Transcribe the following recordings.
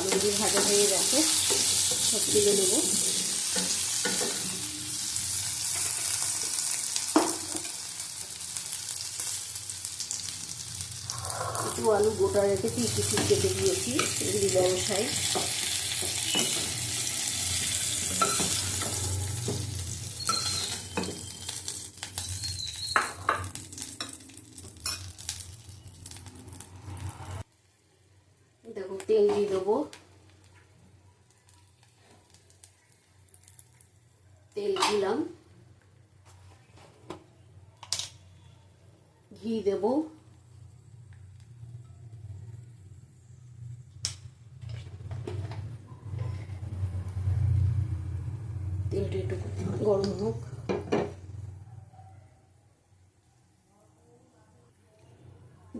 আলুগুলি ভাজা হয়ে গেছে। সব তুলে নেব। একটু আলু গোটা রেখেছি কিছু কেটে দিয়েছি, এগুলি ব্যবসায় দেখো তেল দিয়ে দেবো। তেল দিলাম। ঘি দেবো। তেলটা একটু গরম হোক।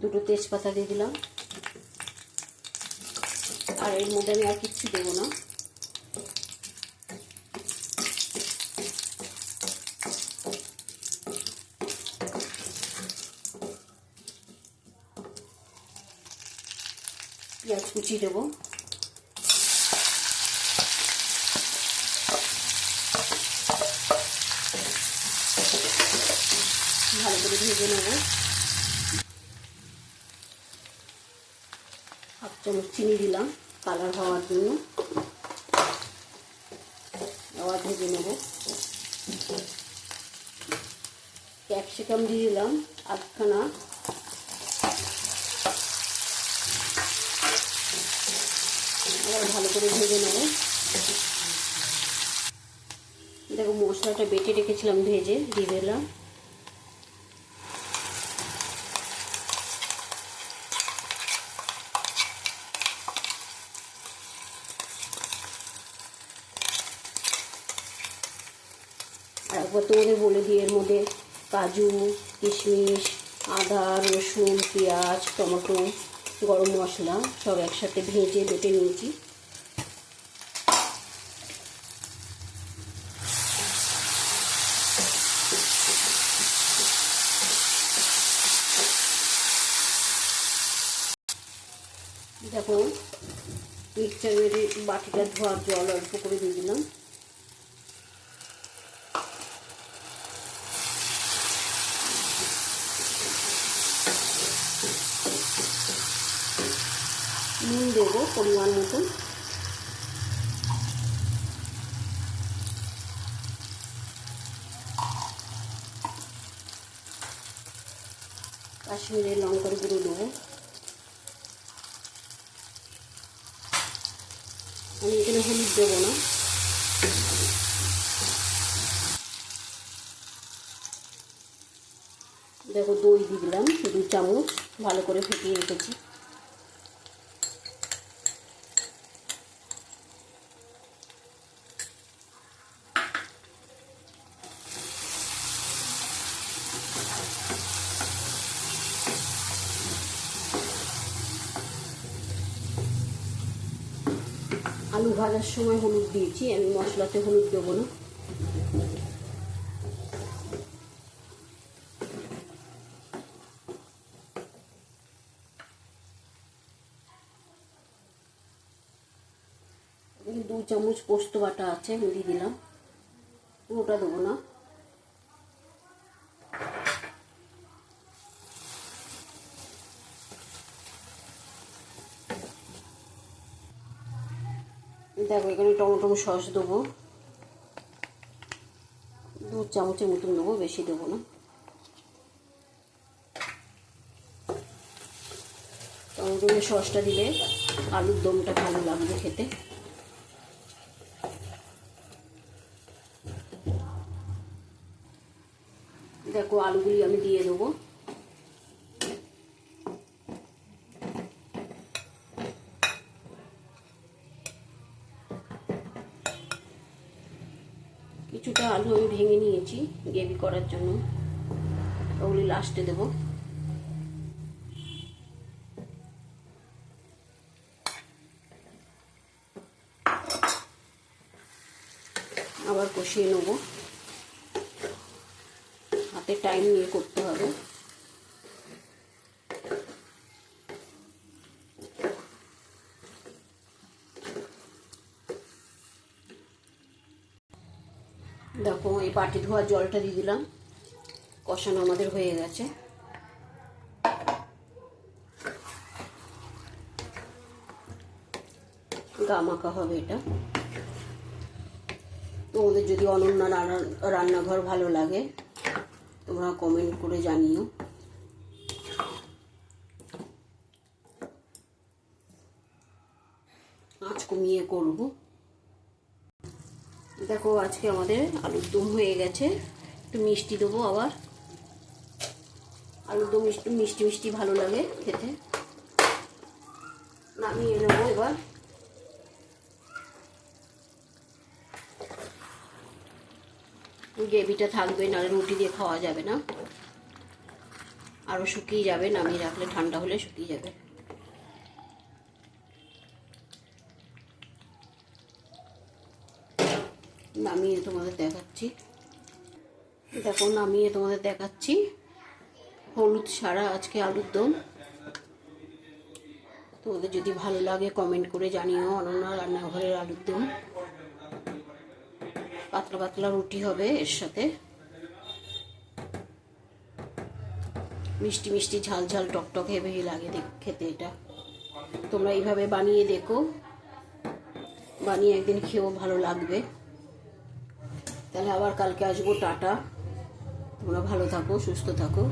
দুটো তেজপাতা দিয়ে দিলাম। আর এর মধ্যে আমি আর কিচ্ছু দেবো না। পেঁয়াজ কুচি দেবো। ভালো করে ভেজে নেব। হাফ চামচ চিনি দিলাম। কালার হওয়ার জন্য। আবার ভেজে নেব। ক্যাপসিকাম দিয়ে দিলাম আধখানা। আবার ভালো করে ভেজে নেব। দেখো মশলাটা বেটে রেখেছিলাম ভেজে, দিয়ে দিলাম। একবার তোমাদের বলে দিই এর মধ্যে কাজু, কিশমিশ, আদা, রসুন, পেঁয়াজ, টমেটো, গরম মশলা সব একসাথে ভেজে বেটে নিয়েছি। দেখো, মিক্সচারের বাটিটা ধোয়ার জল অল্প করে দিয়ে দিলাম। নুন দেবো পরিমাণ মতন। কাশ্মীরের লঙ্কার গুঁড়ো দেবো। আমি এখানে হলুদ দেবো না। দেখো দই দিলাম দু চামচ ভালো করে ফেটিয়ে রেখেছি। আলু ভাজার সময় হলুদ দিয়েছি, আমি মশলাতে হলুদ দেবো না। দু চামচ পোস্ত বাটা আছে দিয়ে দিলাম। পুরোটা দেবো না। দেখো, এখানে টমেটো সস দেবো। দু চামচের মতন দেবো, বেশি দেবো না। টমেটো সসটা দিলে আলুর দমটা ভালো লাগবে খেতে। দেখো, আলুগুলি আমি দিয়ে দেবো। কিছুটা আলু আমি ভেঙে নিয়েছি গ্রেভি করার জন্য। ওগুলি লাস্টে দেবো। আবার কষিয়ে নেব। হাতে টাইম নিয়ে করতে হবে। দেখো, এই বাটি ধোয়ার জলটা দিয়ে দিলাম। কষানো আমাদের হয়ে গেছে। গা মাখা হবে এটা। তোমাদের যদি অনন্য রান্না- রান্নাঘর ভালো লাগে, তোমরা কমেন্ট করে জানিও। আঁচ কমিয়ে করব। দেখো আজকে আমাদের আলুর দম হয়ে গেছে। একটু মিষ্টি দেবো আবার। আলুর দম একটু মিষ্টি মিষ্টি ভালো লাগে খেতে। নামিয়ে নেব এবার। গ্রেভিটা থাকবে, নাহলে রুটি দিয়ে খাওয়া যাবে না। আরও শুকিয়ে যাবে, নামিয়ে রাখলে ঠান্ডা হলে শুকিয়ে যাবে। নামিয়ে তোমাদের দেখাচ্ছি। দেখো নামিয়ে তোমাদের দেখাচ্ছি হলুদ ছাড়া আজকে আলুর দম। তোমাদের যদি ভালো লাগে কমেন্ট করে জানিও, অনন্য রান্নাঘরের আলুর দম। পাতলা পাতলা রুটি হবে এর সাথে। মিষ্টি মিষ্টি ঝাল ঝাল টকটক হেভি লাগে খেতে এটা। তোমরা এইভাবে বানিয়ে দেখো। বানিয়ে একদিন খেয়েও ভালো লাগবে। তাহলে আবার কালকে আসব টাটা। তোমরা ভালো থাকো সুস্থ থাকো।